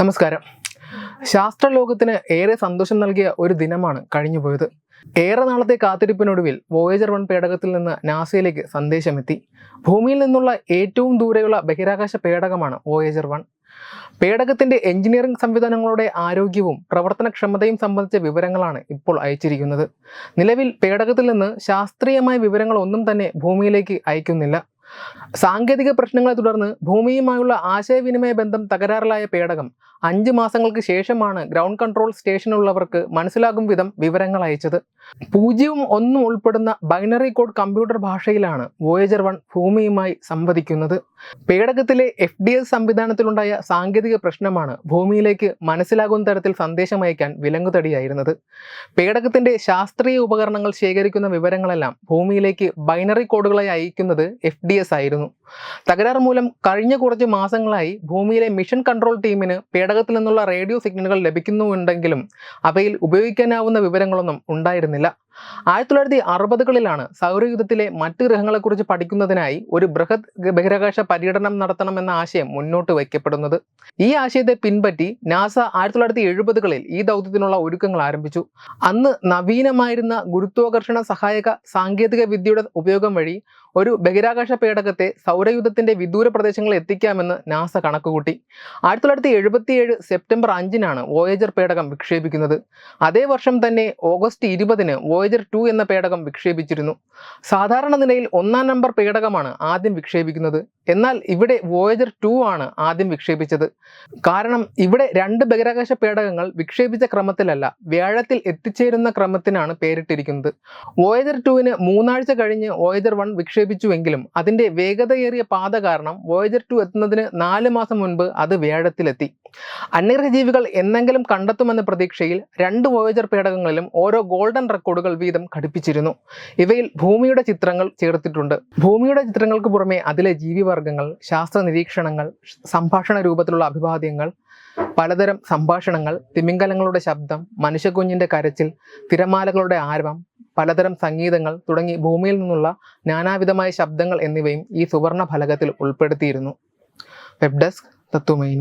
നമസ്കാരം. ശാസ്ത്രലോകത്തിന് ഏറെ സന്തോഷം നൽകിയ ഒരു ദിനമാണ് കഴിഞ്ഞുപോയത്. ഏറെ നാളത്തെ കാത്തിരിപ്പിനൊടുവിൽ വോയേജർ വൺ പേടകത്തിൽ നിന്ന് നാസയിലേക്ക് സന്ദേശമെത്തി. ഭൂമിയിൽ നിന്നുള്ള ഏറ്റവും ദൂരെയുള്ള ബഹിരാകാശ പേടകമാണ് വോയേജർ വൺ പേടകത്തിന്റെ എഞ്ചിനീയറിംഗ് സംവിധാനങ്ങളുടെ ആരോഗ്യവും പ്രവർത്തനക്ഷമതയും സംബന്ധിച്ച വിവരങ്ങളാണ് ഇപ്പോൾ അയച്ചിരിക്കുന്നത്. നിലവിൽ പേടകത്തിൽ നിന്ന് ശാസ്ത്രീയമായ വിവരങ്ങളൊന്നും തന്നെ ഭൂമിയിലേക്ക് അയക്കുന്നില്ല. സാങ്കേതിക പ്രശ്നങ്ങളെ തുടർന്ന് ഭൂമിയുമായുള്ള ആശയവിനിമയ ബന്ധം തകരാറിലായ പേടകം. അഞ്ച് മാസങ്ങൾക്ക് ശേഷമാണ് ഗ്രൗണ്ട് കൺട്രോൾ സ്റ്റേഷനിലുള്ളവർക്ക് മനസ്സിലാകും വിധം വിവരങ്ങൾ അയച്ചത്. പൂജ്യവും ഒന്നും ഉൾപ്പെടുന്ന ബൈനറി കോഡ് കമ്പ്യൂട്ടർ ഭാഷയിലാണ് വോയേജർ വൺ ഭൂമിയുമായി സംവദിക്കുന്നത്. പേടകത്തിലെ എഫ് ഡി എസ് സംവിധാനത്തിലുണ്ടായ സാങ്കേതിക പ്രശ്നമാണ് ഭൂമിയിലേക്ക് മനസ്സിലാകുന്ന തരത്തിൽ സന്ദേശം അയക്കാൻ വിലങ്ങുതടിയായിരുന്നത്. പേടകത്തിന്റെ ശാസ്ത്രീയ ഉപകരണങ്ങൾ ശേഖരിക്കുന്ന വിവരങ്ങളെല്ലാം ഭൂമിയിലേക്ക് ബൈനറി കോഡുകളായി അയക്കുന്നത് എഫ് ആയിരുന്നു. തകരാർ മൂലം കഴിഞ്ഞ കുറച്ച് മാസങ്ങളായി ഭൂമിയിലെ മിഷൻ കൺട്രോൾ ടീമിന് പേടകത്തിൽ നിന്നുള്ള റേഡിയോ സിഗ്നലുകൾ ലഭിക്കുന്നുണ്ടെങ്കിലും അവയിൽ ഉപയോഗിക്കാനാവുന്ന വിവരങ്ങളൊന്നും ഉണ്ടായിരുന്നില്ല. ആയിരത്തി തൊള്ളായിരത്തി അറുപതുകളിലാണ് സൗരയുദ്ധത്തിലെ മറ്റ് ഗ്രഹങ്ങളെക്കുറിച്ച് പഠിക്കുന്നതിനായി ഒരു ബൃഹത് ബഹിരാകാശ പര്യടനം നടത്തണമെന്ന ആശയം മുന്നോട്ട് വയ്ക്കപ്പെടുന്നത്. ഈ ആശയത്തെ പിൻപറ്റി നാസ ആയിരത്തി തൊള്ളായിരത്തി എഴുപതുകളിൽ ഈ ദൗത്യത്തിനുള്ള ഒരുക്കങ്ങൾ ആരംഭിച്ചു. അന്ന് നവീനമായിരുന്ന ഗുരുത്വാകർഷണ സഹായക സാങ്കേതിക വിദ്യയുടെ ഉപയോഗം വഴി ഒരു ബഹിരാകാശ പേടകത്തെ സൗരയുധത്തിന്റെ വിദൂര പ്രദേശങ്ങളിൽ എത്തിക്കാമെന്ന് നാസ കണക്കുകൂട്ടി. ആയിരത്തി തൊള്ളായിരത്തി എഴുപത്തിയേഴ് സെപ്റ്റംബർ അഞ്ചിനാണ് വോയേജർ പേടകം വിക്ഷേപിക്കുന്നത്. അതേ വർഷം തന്നെ ഓഗസ്റ്റ് ഇരുപതിന് വോയേജർ ടു എന്ന പേടകം വിക്ഷേപിച്ചിരുന്നു. സാധാരണ നിലയിൽ ഒന്നാം നമ്പർ പേടകമാണ് ആദ്യം വിക്ഷേപിക്കുന്നത്. എന്നാൽ ഇവിടെ വോയേജർ ടു ആണ് ആദ്യം വിക്ഷേപിച്ചത്. കാരണം ഇവിടെ രണ്ട് ബഹിരാകാശ പേടകങ്ങൾ വിക്ഷേപിച്ച ക്രമത്തിലല്ല വ്യാഴത്തിൽ എത്തിച്ചേരുന്ന ക്രമത്തിനാണ് പേരിട്ടിരിക്കുന്നത്. വോയേജർ ടുവിന് മൂന്നാഴ്ച കഴിഞ്ഞ് വോയേജർ വൺ വിക്ഷേപിച്ചുവെങ്കിലും അതിന്റെ വേഗതയേറിയ പാത കാരണം വോയേജർ ടു എത്തുന്നതിന് നാല് മാസം മുൻപ് അത് വ്യാഴത്തിലെത്തി. അന്യഗ്രഹജീവികൾ എന്നെങ്കിലും കണ്ടെത്തുമെന്ന പ്രതീക്ഷയിൽ രണ്ട് വോയേജർ പേടകങ്ങളിലും ഓരോ ഗോൾഡൻ റെക്കോർഡുകൾ വീതം ഘടിപ്പിച്ചിരുന്നു. ഇവയിൽ ഭൂമിയുടെ ചിത്രങ്ങൾ ചേർത്തിട്ടുണ്ട്. ഭൂമിയുടെ ചിത്രങ്ങൾക്ക് പുറമെ അതിലെ ജീവിവർഗങ്ങൾ ശാസ്ത്ര നിരീക്ഷണങ്ങൾ സംഭാഷണ രൂപത്തിലുള്ള അഭിവാദ്യങ്ങൾ പലതരം സംഭാഷണങ്ങൾ തിമിംഗലങ്ങളുടെ ശബ്ദം മനുഷ്യകുഞ്ഞിന്റെ കരച്ചിൽ തിരമാലകളുടെ ആരവം പലതരം സംഗീതങ്ങൾ തുടങ്ങി ഭൂമിയിൽ നിന്നുള്ള നാനാവിധമായ ശബ്ദങ്ങൾ എന്നിവയും ഈ സുവർണ ഫലകത്തിൽ ഉൾപ്പെടുത്തിയിരുന്നു. വെബ് ഡെസ്ക് തത്വമൈ